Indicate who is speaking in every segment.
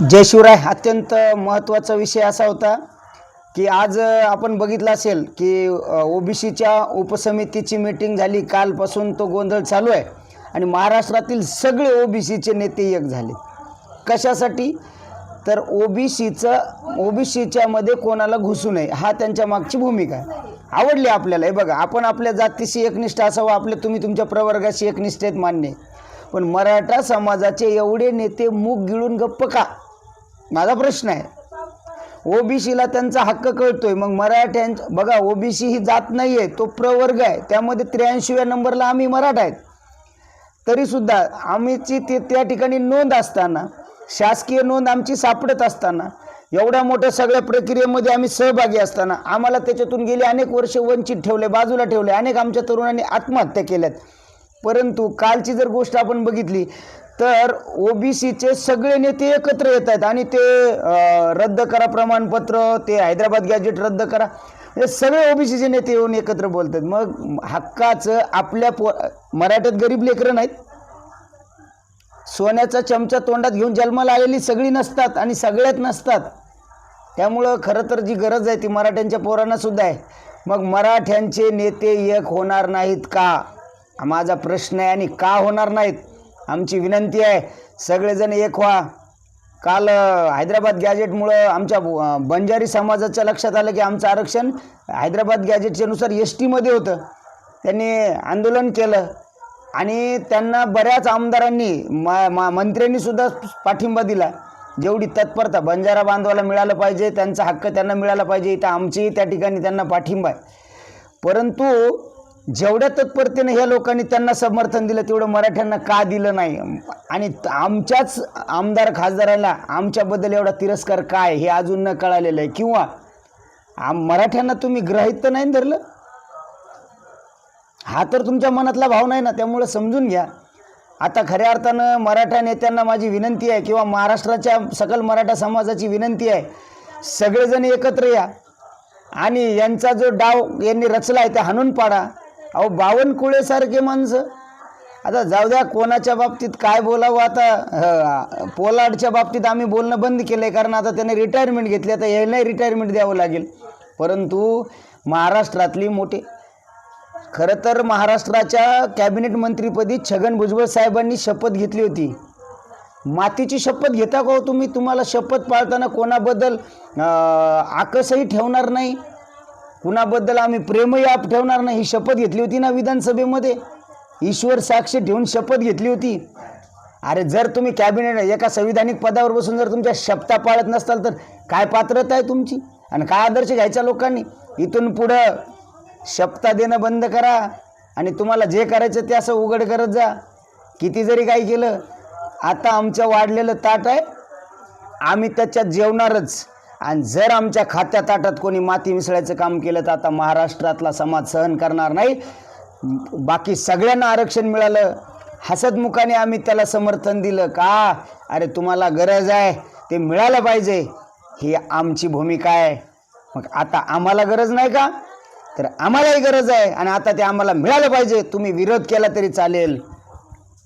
Speaker 1: जय शिवराय अत्यंत महत्त्वाचा विषय असा होता की आज आपण बघितलं असेल की ओबीसीच्या उपसमितीची मीटिंग झाली. कालपासून तो गोंधळ चालू आहे आणि महाराष्ट्रातील सगळे ओबीसीचे नेते एक झाले. कशासाठी? तर ओबीसीचं ओबीसीच्यामध्ये कोणाला घुसू नये हा त्यांच्या मागची भूमिका आहे. आवडली आपल्याला. हे बघा आपण आपल्या जातीशी एकनिष्ठ असावं आपले तुम्ही तुमच्या प्रवर्गाशी एकनिष्ठ आहेत मान्य पण मराठा समाजाचे एवढे नेते मूग गिळून गप्प का? माझा प्रश्न आहे. ओबीसीला त्यांचा हक्क कळतोय. मग मराठ्यांच्या बघा ओबीसी ही जात नाही आहे तो प्रवर्ग आहे. त्यामध्ये त्र्याऐंशीव्या नंबरला आम्ही मराठा आहेत. तरीसुद्धा आम्हीची ते त्या ठिकाणी नोंद असताना शासकीय नोंद आमची सापडत असताना एवढ्या मोठ्या सगळ्या प्रक्रियेमध्ये आम्ही सहभागी असताना आम्हाला त्याच्यातून गेली अनेक वर्ष वंचित ठेवले बाजूला ठेवले अनेक आमच्या तरुणांनी आत्महत्या केल्यात. परंतु कालची जर गोष्ट आपण बघितली तर ओबीसीचे सगळे नेते एकत्र येत आहेत आणि ते रद्द करा प्रमाणपत्र ते हैदराबाद गॅजेट रद्द करा. हे सगळे ओबीसीचे नेते येऊन एकत्र बोलतात मग हक्काचं आपल्या पो मराठ्यात गरीब लेकरं नाहीत. सोन्याचा चमचा तोंडात घेऊन जन्माला आलेली सगळी नसतात आणि सगळ्यात नसतात. त्यामुळं खरं तर जी गरज आहे ती मराठ्यांच्या पोरांना सुद्धा आहे. मग मराठ्यांचे नेते एक होणार नाहीत का? माझा प्रश्न आहे आणि का होणार नाहीत? आमची विनंती आहे सगळेजण एक व्हा. काल हैदराबाद गॅजेटमुळं आमच्या बंजारी समाजाच्या लक्षात आलं की आमचं आरक्षण हैदराबाद गॅजेटच्यानुसार एस टीमध्ये होतं. त्यांनी आंदोलन केलं आणि त्यांना बऱ्याच आमदारांनी मा मा मंत्र्यांनीसुद्धा पाठिंबा दिला. जेवढी तत्परता बंजारा बांधवाला मिळालं पाहिजे त्यांचा हक्क त्यांना मिळाला पाहिजे इथं आमचीही त्या ठिकाणी त्यांना पाठिंबा आहे. परंतु जेवढ्या तत्परतेने ह्या लोकांनी त्यांना समर्थन दिलं तेवढं मराठ्यांना का दिलं नाही? आणि आमच्याच आमदार खासदाराला आमच्याबद्दल एवढा तिरस्कार काय हे अजून न कळालेलं आहे? किंवा आम मराठ्यांना तुम्ही ग्रहित तर नाही धरलं? हा तर तुमच्या मनातला भाव नाही ना त्यामुळं समजून घ्या. आता खऱ्या अर्थानं मराठा नेत्यांना माझी विनंती आहे किंवा महाराष्ट्राच्या सकल मराठा समाजाची विनंती आहे सगळेजण एकत्र या. आणि यांचा जो डाव यांनी रचला आहे ते हाणून पाडा. अहो बावनकुळेसारखे माणसं. आता जाऊ द्या कोणाच्या बाबतीत काय बोलावं आता? पोलाडच्या बाबतीत आम्ही बोलणं बंद केलं आहे कारण आता त्याने रिटायरमेंट घेतली आता यायलाही रिटायरमेंट द्यावं लागेल. परंतु महाराष्ट्रातली मोठे खरं तर महाराष्ट्राच्या कॅबिनेट मंत्रीपदी छगन भुजबळ साहेबांनी शपथ घेतली होती. मातीची शपथ घेता का हो तुम्ही? तुम्हाला शपथ पाळताना कोणाबद्दल आकसही ठेवणार नाही? कुणाबद्दल आम्ही प्रेमही आप ठेवणार नाही ही शपथ घेतली होती ना विधानसभेमध्ये? ईश्वर साक्ष ठेवून शपथ घेतली होती. अरे जर तुम्ही कॅबिनेट एका संविधानिक पदावर बसून जर तुमच्या शपथा पाळत नसताल तर काय पात्रता आहे तुमची? आणि काय आदर्श घ्यायचा लोकांनी? इथून पुढं शपथा देणं बंद करा आणि तुम्हाला जे करायचं ते असं उघड करत जा. किती जरी काय केलं आता आमचं वाढलेलं ताट आहे आम्ही त्याच्यात जेवणारच. आणि जर आमच्या खात्या ताटात कोणी माती मिसळायचं काम केलं तर आता महाराष्ट्रातला समाज सहन करणार नाही. बाकी सगळ्यांना आरक्षण मिळालं. हसतमुखाने आम्ही त्याला समर्थन दिलं. का? अरे तुम्हाला गरज आहे. ते मिळालं पाहिजे. ही आमची भूमिका आहे. मग आता आम्हाला गरज नाही का? तर आम्हालाही गरज आहे आणि आता ते आम्हाला मिळालं पाहिजे. तुम्ही विरोध केला तरी चालेल.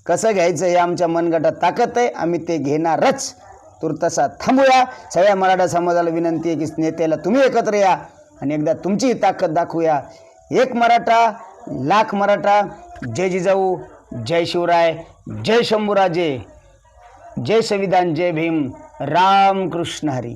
Speaker 1: कसं घ्यायचं हे आमच्या मनगटात ताकद आहे. आम्ही ते घेणारच. तुर्तसा थांबूया. सगळ्या मराठा समाजाला विनंती आहे की नेत्याला तुम्ही एकत्र या आणि एकदा तुमची ताकद दाखवूया. एक मराठा लाख मराठा जय जिजाऊ जय शिवराय जय शंभूराजे जय संविधान जय भीम राम कृष्ण हरी.